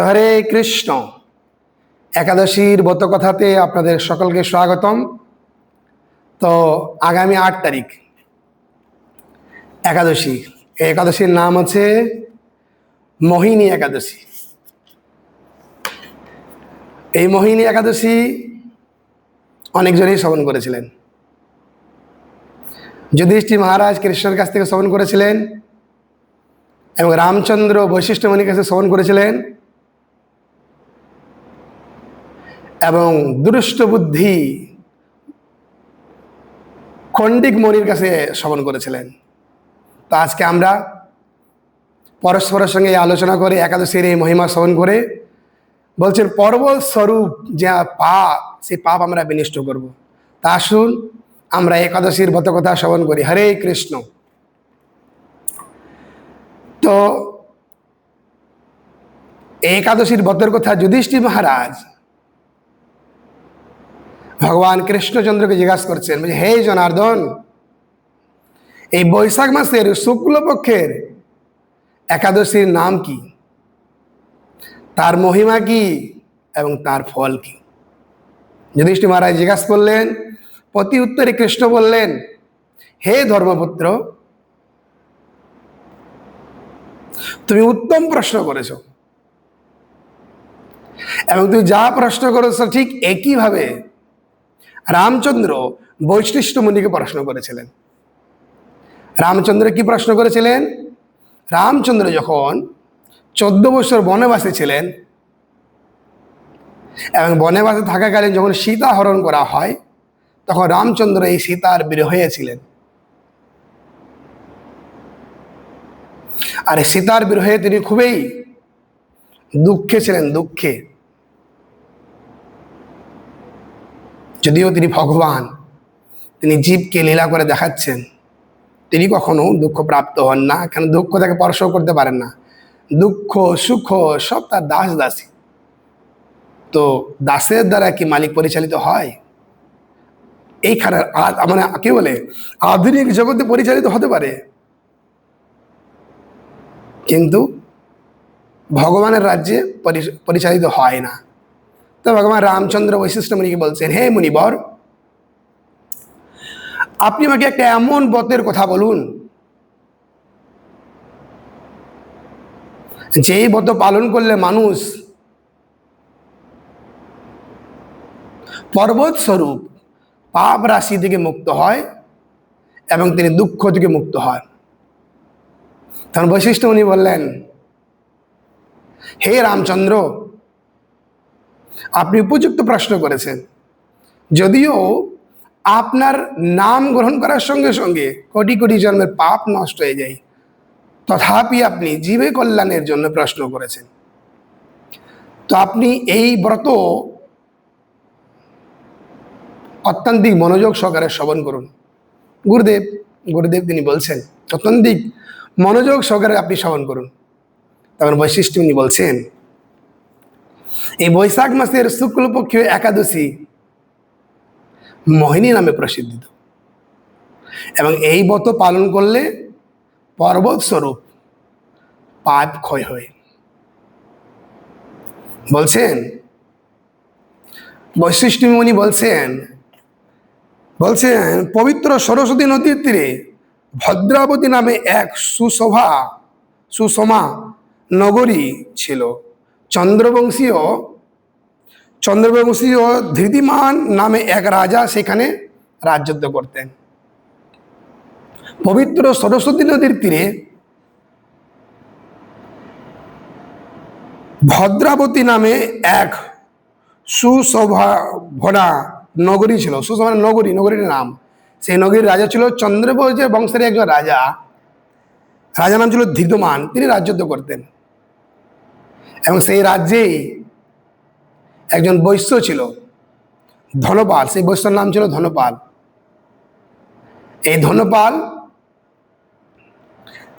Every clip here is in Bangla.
তো হরে কৃষ্ণ। একাদশীর ব্রত কথাতে আপনাদের সকলকে স্বাগতম। তো আগামী আট তারিখ, একাদশী। এই একাদশীর নাম হচ্ছে মোহিনী একাদশী। এই মোহিনী একাদশী অনেকজনই শ্রবণ করেছিলেন। যুধিষ্ঠি মহারাজ কৃষ্ণের কাছ থেকে শ্রবণ করেছিলেন এবং রামচন্দ্র বৈশিষ্ট্যমণির কাছে শ্রবণ করেছিলেন। এবং দুরুষ্ট বুদ্ধি খণ্ডিক মনির কাছে শ্রবণ করেছিলেন। তো আজকে আমরা পরস্পরের সঙ্গে আলোচনা করে একাদশীর এই মহিমা শ্রবণ করে বলছেন স্বরূপ যা পাপ সেই পাপ আমরা বিনিষ্ট করব। তা আসুন, আমরা একাদশীর কথা শ্রবণ করি। হরে কৃষ্ণ। তো, একাদশীর কথা যুধিষ্ঠির মহারাজ ভগবান কৃষ্ণচন্দ্রকে জিজ্ঞাসা করছেন হে জনার্দন, এই বৈশাখ মাসের শুক্লপক্ষের একাদশীর নাম কি? তার মহিমা কি এবং তার ফল কি? যুধিষ্ঠির মহারাজ জিজ্ঞাসা করলেন প্রতি উত্তরে কৃষ্ণ বললেন, হে ধর্মপুত্র, তুমি উত্তম প্রশ্ন করেছ এবং তুমি যা প্রশ্ন করেছ ঠিক একইভাবে রামচন্দ্র বৈশিষ্ট্য মুনিকে প্রশ্ন করেছিলেন। রামচন্দ্র কি প্রশ্ন করেছিলেন? রামচন্দ্র যখন চোদ্দ বছর বনবাসে ছিলেন এবং বনবাসে থাকাকালীন যখন সীতা হরণ করা হয়, তখন রামচন্দ্র এই সীতার বিরহে ছিলেন আর সীতার বিরহে তিনি খুবই দুঃখে ছিলেন, দুঃখে। যদিও তিনি ভগবান, তিনি জীবকে লীলা করে দেখাচ্ছেন, তিনি কখনো দুঃখ প্রাপ্ত হন না, কেন দুঃখ তাকে স্পর্শ করতে পারেন না। দুঃখ, সুখ সব তার দাস দাসী। তো দাসের দ্বারা কি মালিক পরিচালিত হয়? এইখানে মানে কি বলে, আধুনিক জগতে পরিচালিত হতে পারে। কিন্তু ভগবানের রাজ্যে পরিচালিত হয় না। তো ভগবান রামচন্দ্র বৈশিষ্ট্য মুনিকে বলছেন, হে মুনিবর, আপনি আমাকে একটা এমন ব্রতের কথা বলুন, যেই বত পালন করলে মানুষ পর্বত স্বরূপ পাপ রাশি থেকে মুক্ত হয় এবং তিনি দুঃখ থেকে মুক্ত হয়। তখন বৈশিষ্ট্য উনি বললেন, হে রামচন্দ্র আপনি উপযুক্ত প্রশ্ন করেছেন। যদিও আপনার নাম গ্রহণ করার সঙ্গে সঙ্গে কোটি কোটি জন্মের পাপ নষ্ট হয়ে যায়। তথাপি আপনি জীবে কল্যাণের জন্য প্রশ্ন করেছেন। তো আপনি এই ব্রত অত্যান্তিক মনোযোগ সহকারে শ্রবণ করুন। গুরুদেব গুরুদেব তিনি বলছেন অত্যন্তিক মনোযোগ সহকারে আপনি শ্রবণ করুন। তখন বৈশিষ্ট্য তিনি বলছেন এই বৈশাখ মাসের শুক্লপক্ষীয় একাদশী মোহিনী নামে প্রসিদ্ধিত। এবং এই ব্রত পালন করলে পর্বত স্বরূপ পাপ ক্ষয় হয়। বলছেন, বৈশিষ্ট্যমণি বলছেন বলছেন, পবিত্র সরস্বতী নদীর তীরে ভদ্রাবতী নামে এক সুশোভা সুষমা নগরী ছিল। চন্দ্রবংশীয় চন্দ্রবংশীয় ধৃতিমান নামে এক রাজা সেখানে রাজত্ব করতেন। পবিত্র সরস্বতী নদীর তীরে ভদ্রাবতী নামে এক সুশোভা ভরা নগরী ছিল। সুশোভা নগরী, নগরীর নাম। সেই নগরীর রাজা ছিল চন্দ্রবংশের বংশের একজন রাজা। রাজা নাম ছিল ধৃতমান। তিনি রাজত্ব করতেন। এবং সেই রাজ্যেই একজন বৈশ্য ছিল, ধনপাল। সেই বৈশ্যর নাম ছিল ধনপাল। এই ধনপাল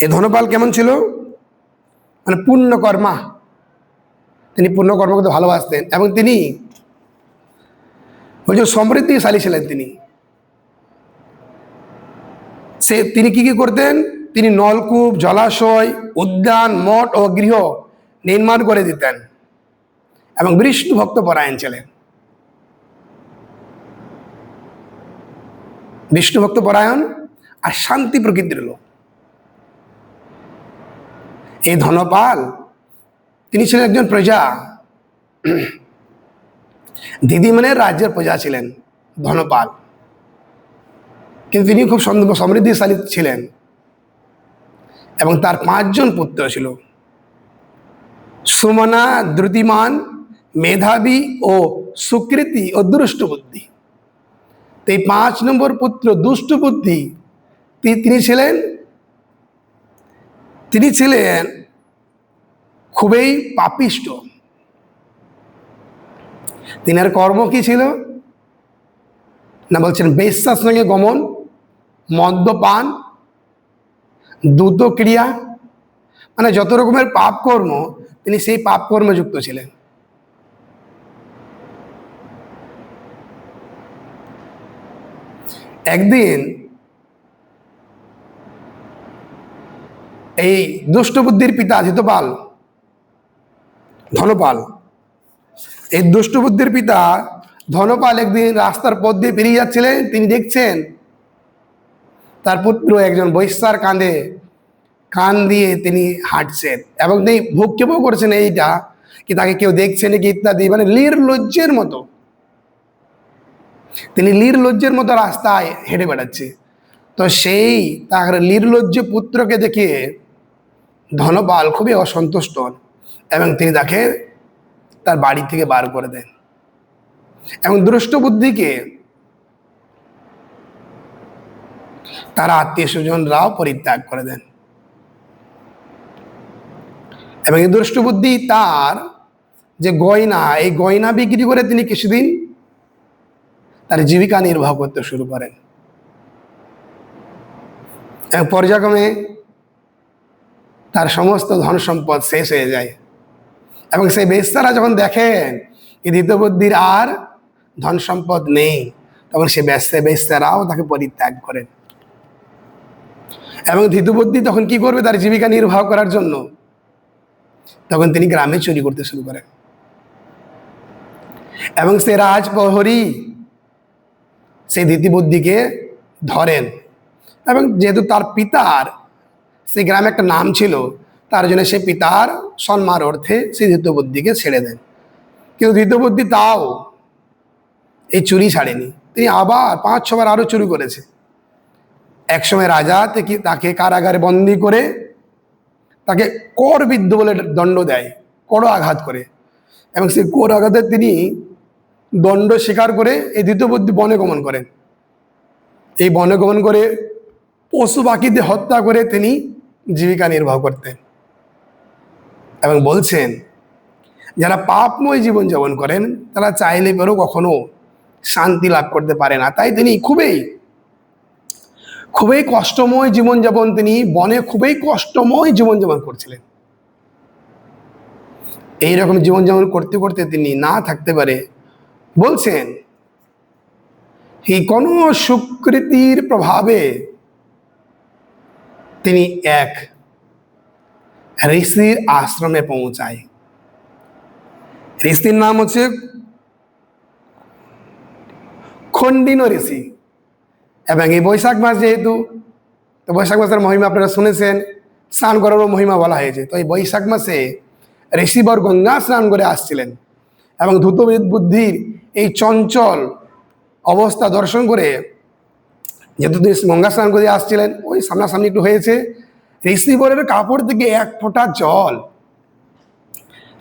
এই ধনপাল কেমন ছিল? মানে পূর্ণকর্মা তিনি পূর্ণকর্ম করতে ভালোবাসতেন এবং তিনি বলছে সমৃদ্ধিশালী ছিলেন তিনি। সে, তিনি কি কি করতেন? তিনি নলকূপ, জলাশয়, উদ্যান, মঠ ও গৃহ নির্মাণ করে দিতেন এবং বিষ্ণু ভক্ত পরায়ণ ছিলেন। বিষ্ণু ভক্ত পরায়ণ আর শান্তি প্রকৃতির লোক। এই ধনপাল, তিনি ছিলেন একজন প্রজা। দিদিমানের রাজ্যের প্রজা ছিলেন ধনপাল। কিন্তু তিনি খুব সমৃদ্ধিশালী ছিলেন এবং তার পাঁচজন পুত্র ছিল। সুমনা, দ্রুতিমান, মেধাবী ও সুকৃতি ও দুষ্ট বুদ্ধি তো এই পাঁচ নম্বর পুত্র দুষ্ট বুদ্ধি তি- তিনি ছিলেন তিনি ছিলেন খুবই পাপিষ্ট। তিনার কর্ম কি ছিল? না বলছেন, বেশ্যার সঙ্গে গমন, মদ্যপান দ্রুত ক্রিয়া মানে যত রকমের পাপ কর্ম, তিনি সেই পাপ কর্মে যুক্ত ছিলেন। একদিন এই দুষ্টবুদ্ধির পিতা ধৃতপাল ধনপাল, এই দুষ্টবুদ্ধির পিতা ধনপাল একদিন রাস্তার পথ দিয়ে পেরিয়ে যাচ্ছিলেন। তিনি দেখছেন তার পুত্র একজন বৈশ্যার কাঁধে কান দিয়ে তিনি হাঁটছেন এবং তিনি ভক্ষেপও করছেন এইটা কি তাকে কেউ দেখছে নাকি ইত্যাদি মানে লীর লজ্জের মতো। তিনি লীর লজ্জের মতো রাস্তায় হেঁটে বেড়াচ্ছে। তো সেই তার নির্লজ্জ পুত্রকে দেখে ধনপাল খুবই অসন্তুষ্ট এবং তিনি তাকে তার বাড়ি থেকে বার করে দেন। এবং দুষ্ট বুদ্ধিকে তার আত্মীয় স্বজনরাও পরিত্যাগ করে দেন। এবং এই দুষ্ট বুদ্ধি তার যে গয়না, এই গয়না বিক্রি করে তিনি কিছুদিন তার জীবিকা নির্বাহ করতে শুরু করেন। এবং পর্যায়ক্রমে তার সমস্ত ধন সম্পদ শেষ হয়ে যায়। এবং সেই বেস্তারা যখন দেখেন যে দ্বিতীয়বুদ্ধির আর ধন সম্পদ নেই, তখন সে ব্যস্তে বেস্তারাও তাকে পরিত্যাগ করেন। এবং ধৃতবুদ্ধি তখন কি করবে তার জীবিকা নির্বাহ করার জন্য? তখন তিনি গ্রামে চুরি করতে শুরু করেন। এবং সে রাজপ্রহরী সেই ধৃতিবুদ্ধিকে ধরেন। এবং যেহেতু তার পিতার সেই গ্রামে একটা নাম ছিল, তার জন্য সে পিতার সম্মান অর্থে সেই ধৃতবুদ্ধিকে ছেড়ে দেন। কিন্তু ধৃতবুদ্ধি তাও এই চুরি ছাড়েনি। তিনি আবার পাঁচ ছবার আরও চুরি করেছে। একসময় রাজা তাকে কারাগারে বন্দি করে তাকে করবিদ্ধ বলে দণ্ড দেয়, কর আঘাত করে। এবং সেই কর আঘাতে তিনি দণ্ড স্বীকার করে এই দ্বিতীয়বুদ্ধি বনে গমন করেন। এই বনে গমন করে পশু পাখিদের হত্যা করে তিনি জীবিকা নির্বাহ করতেন। এবং বলছেন, যারা পাপময় জীবন যাপন করেন, তারা চাইলে পেরেও কখনো শান্তি লাভ করতে পারে না। তাই তিনি খুবই খুবই কষ্টময় জীবনযাপন তিনি, বনে খুবই কষ্টময় জীবনযাপন করছিলেন। এইরকম জীবনযাপন করতে করতে তিনি না থাকতে পারে, বলছেন এই কোন সুকৃতির প্রভাবে তিনি এক ঋষির আশ্রমে পৌঁছায়। ঋষির নাম হচ্ছে খণ্ডিন ঋষি। এবং এই বৈশাখ মাস যেহেতু, তো বৈশাখ মাসের মহিমা আপনারা শুনেছেন, স্নান করারও মহিমা বলা হয়েছে। তো এই বৈশাখ মাসে ঋষিবর গঙ্গা স্নান করে আসছিলেন এবং ধূত বুদ্ধির এই চঞ্চল অবস্থা দর্শন করে যেহেতু তিনি গঙ্গা স্নান করে আসছিলেন, ওই সামনাসামনি একটু হয়েছে, ঋষিবরের কাপড় থেকে এক ফোঁটা জল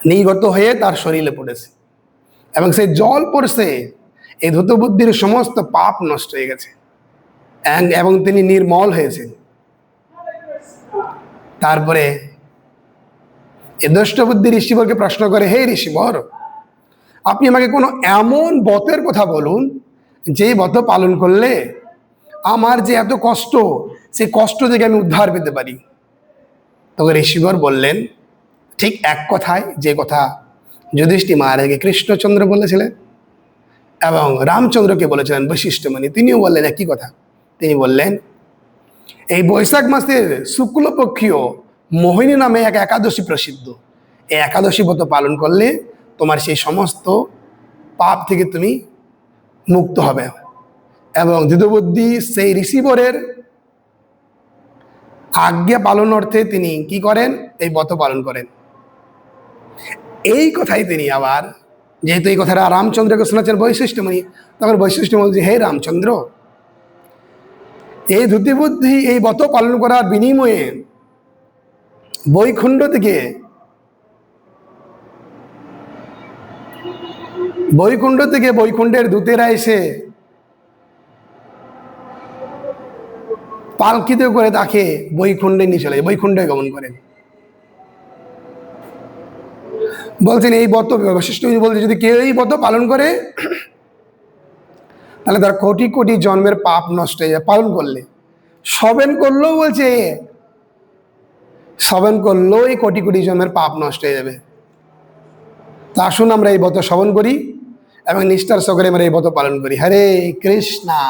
নির্গত হয়ে তার শরীরে পড়েছে এবং সেই জল পড়ছে, এই ধূত বুদ্ধির সমস্ত পাপ নষ্ট হয়ে গেছে। এবং তিনি নির্মল হয়েছেন। তারপরে এ দুষ্টবুদ্ধি ঋষিবরকে প্রশ্ন করে, হে ঋষিবর, আপনি আমাকে কোনো এমন বতের কথা বলুন, যেই বত পালন করলে আমার যে এত কষ্ট, সেই কষ্ট থেকে আমি উদ্ধার পেতে পারি? তখন ঋষিবর বললেন, ঠিক এক কথায়, যে কথা যুধিষ্ঠি মহারাজকে কৃষ্ণচন্দ্র বলেছিলেন এবং রামচন্দ্রকে বলেছিলেন বৈশিষ্ট্যমণি তিনিও বললেন একই কথা। তিনি বললেন, এই বৈশাখ মাসের শুক্লপক্ষীয় মোহিনী নামে এক একাদশী প্রসিদ্ধ। এই একাদশী ব্রত পালন করলে তোমার সেই সমস্ত পাপ থেকে তুমি মুক্ত হবে এবং দ্বিতীয়বুদ্ধি সেই রিসিভারের আজ্ঞা পালন অর্থে তিনি কি করেন? এই ব্রত পালন করেন। এই কথাই তিনি আবার, যেহেতু এই কথাটা রামচন্দ্রকে শোনাচ্ছেন বৈশিষ্ট্যমণি, তখন বৈশিষ্ট্য বলছে, হে রামচন্দ্র এই ধুতি বুদ্ধি এই বত পালন করার বিনিময়ে বৈকুণ্ঠ থেকে বৈকুণ্ঠ থেকে বৈকুণ্ঠের দূতেরা এসে পালকিতে করে তাকে বৈকুণ্ঠে নিয়ে চলে যায়, বৈকুণ্ঠে গমন করেন। বলছেন এই ব্রত বৈশিষ্ট্য বলছে যদি কেউ এই ব্রত পালন করে তাহলে তার কোটি কোটি জন্মের পাপ নষ্ট হয়ে যায়, পালন করলে। সবেন করলেও বলছে সবেন করলেও এই কোটি কোটি জন্মের পাপ নষ্ট হয়ে যাবে। তা আসুন আমরা এই ব্রত শবন করি এবং নিষ্ঠার সহকারে আমরা এই ব্রত পালন করি। হরে কৃষ্ণা।